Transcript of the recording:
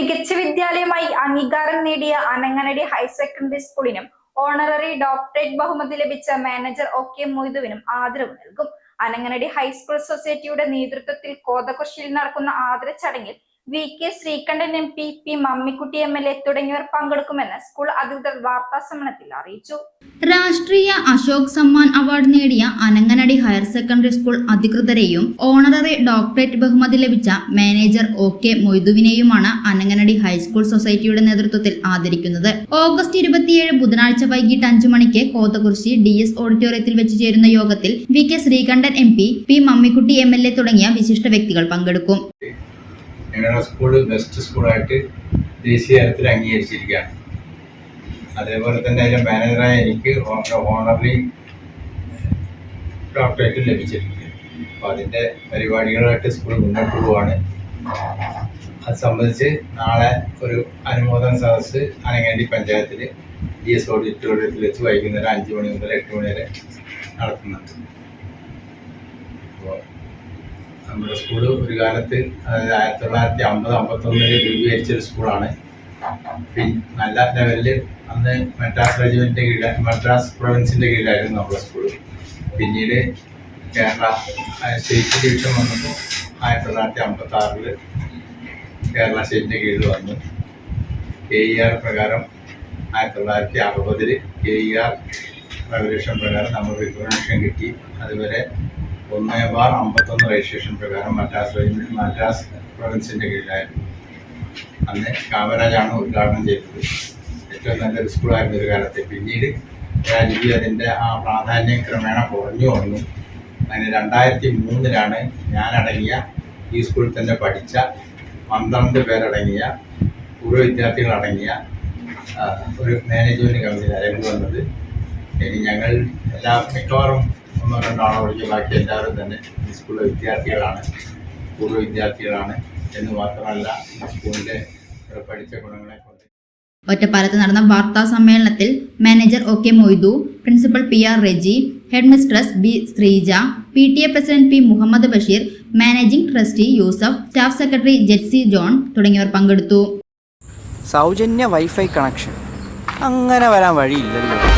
വിദ്യാലയമായി അംഗീകാരം നേടിയ Ananganadi higher secondary സ്കൂളിനും ഓണററി ഡോക്ടറേറ്റ് ബഹുമതി ലഭിച്ച മാനേജർ ഒ കെ മൊയ്തുവിനും ആദരവ് നൽകും. അനങ്ങനടി ഹൈസ്കൂൾ സൊസൈറ്റിയുടെ നേതൃത്വത്തിൽ കോതകൊച്ചിയിൽ നടക്കുന്ന ആദര ചടങ്ങിൽ V K Sreekandan M P P Mammikutty M L A തുടങ്ങിയവർ പങ്കെടുക്കുമെന്ന് സ്കൂൾ അധികൃതർ വാർത്താ സമ്മേളനത്തിൽ അറിയിച്ചു. രാഷ്ട്രീയ അശോക് സമ്മാൻ അവാർഡ് നേടിയ അനങ്ങനടി ഹയർ സെക്കൻഡറി സ്കൂൾ അധികൃതരെയും ഓണററി ഡോക്ടറേറ്റ് ബഹുമതി ലഭിച്ച മാനേജർ ഒ കെ മൊയ്തുവിനെയുമാണ് അനങ്ങനടി ഹൈസ്കൂൾ സൊസൈറ്റിയുടെ നേതൃത്വത്തിൽ ആദരിക്കുന്നത്. ഓഗസ്റ്റ് ഇരുപത്തിയേഴ് ബുധനാഴ്ച വൈകിട്ട് അഞ്ചു മണിക്ക് കോതകുറിശി ഡി എസ് ഓഡിറ്റോറിയത്തിൽ വെച്ച് ചേരുന്ന യോഗത്തിൽ V K Sreekandan M P P Mammikutty M L A തുടങ്ങിയ വിശിഷ്ട വ്യക്തികൾ പങ്കെടുക്കും. ഞങ്ങളുടെ സ്കൂൾ ബെസ്റ്റ് സ്കൂളായിട്ട് ദേശീയ തലത്തിൽ അംഗീകരിച്ചിരിക്കുകയാണ്. അതേപോലെ തന്നെ അതിന്റെ മാനേജറായ എനിക്ക് ഓണറി ഡോക്ടറേറ്റ് ലഭിച്ചിട്ടുണ്ട്. അപ്പോൾ അതിന്റെ പരിപാടികളായിട്ട് സ്കൂൾ മുന്നോട്ട് പോവുകയാണ് അത് സംബന്ധിച്ച് നാളെ ഒരു അനുമോദന സദസ്സ് അനങ്ങാണ്ടി പഞ്ചായത്തിൽ ഡി എസ് ഓഡിറ്റോറിയത്തിൽ വെച്ച് വൈകുന്നേരം അഞ്ച് മണി മുതൽ എട്ട് മണി വരെ നടത്തുന്നുണ്ട്. അപ്പോൾ നമ്മുടെ സ്കൂൾ ഒരു കാലത്ത് അതായത് ആയിരത്തി തൊള്ളായിരത്തി അമ്പത് അമ്പത്തൊന്നിൽ രൂപീകരിച്ചൊരു സ്കൂളാണ് പിന്നെ നല്ല ലെവലിൽ അന്ന് മദ്രാസ് റെജിമെന്റിന്റെ കീഴിൽ മദ്രാസ് പ്രൊവിൻസിന്റെ കീഴിലായിരുന്നു നമ്മുടെ സ്കൂൾ പിന്നീട് കേരള സ്റ്റേറ്റ് ഡിവിഷൻ വന്നപ്പോൾ ആയിരത്തി തൊള്ളായിരത്തി അമ്പത്തി ആറിൽ കേരള സ്റ്റേറ്റിന്റെ കീഴിൽ വന്നു. കെ ഇ ആർ പ്രകാരം ആയിരത്തി തൊള്ളായിരത്തി അറുപതിൽ കെ ഇ ആർ റെവല്യൂഷൻ പ്രകാരം നമ്മൾ റിക്കഗ്നേഷൻ കിട്ടി. അതുവരെ ഒന്ന് ബാർ അമ്പത്തൊന്ന് രജിസ്ട്രേഷൻ പ്രകാരം മദ്രാസ് റെജിമെന്റ് മദ്രാസ് പ്രൊവിൻസിന്റെ കീഴിലായിരുന്നു. അന്ന് കാമരാജാണ് ഉദ്ഘാടനം ചെയ്തത്. ഏറ്റവും നല്ലൊരു സ്കൂളായിരുന്നു ഒരു കാലത്ത്. പിന്നീട് രാജീവ് അതിന്റെ ആ പ്രാധാന്യം ക്രമേണ കുറഞ്ഞു വന്നു. അതിന് രണ്ടായിരത്തി മൂന്നിലാണ് ഞാനടങ്ങിയ ഈ സ്കൂളിൽ തന്നെ പഠിച്ച പന്ത്രണ്ട് പേരടങ്ങിയ പൂർവ വിദ്യാർത്ഥികളടങ്ങിയ ഒരു മാനേജ്മെന്റ് കമ്മിറ്റി നിലവിൽ വന്നത്. ഇനി ഞങ്ങൾ എല്ലാ മിക്കവാറും ഒന്നോ രണ്ടാണോ ആളോ ബാക്കി എല്ലാവരും തന്നെ ഈ സ്കൂളിലെ വിദ്യാർത്ഥികളാണ്. പൂർവ വിദ്യാർത്ഥികളാണ് എന്ന് മാത്രമല്ല സ്കൂളിലെ സ്കൂളിന്റെ പഠിച്ച ഗുണങ്ങളെ കൊണ്ട്. ഒറ്റപ്പാലത്ത് നടന്ന വാർത്താ സമ്മേളനത്തിൽ manager O K Moidu principal P R Reji head mistress B Sreeja P T A president P Muhammad Basheer managing trustee Yusuf staff secretary Jetsy John തുടങ്ങിയവർ പങ്കെടുത്തു. സൗജന്യ വൈഫൈ കണക്ഷൻ. അങ്ങനെ വരാൻ വഴിയില്ലല്ലോ.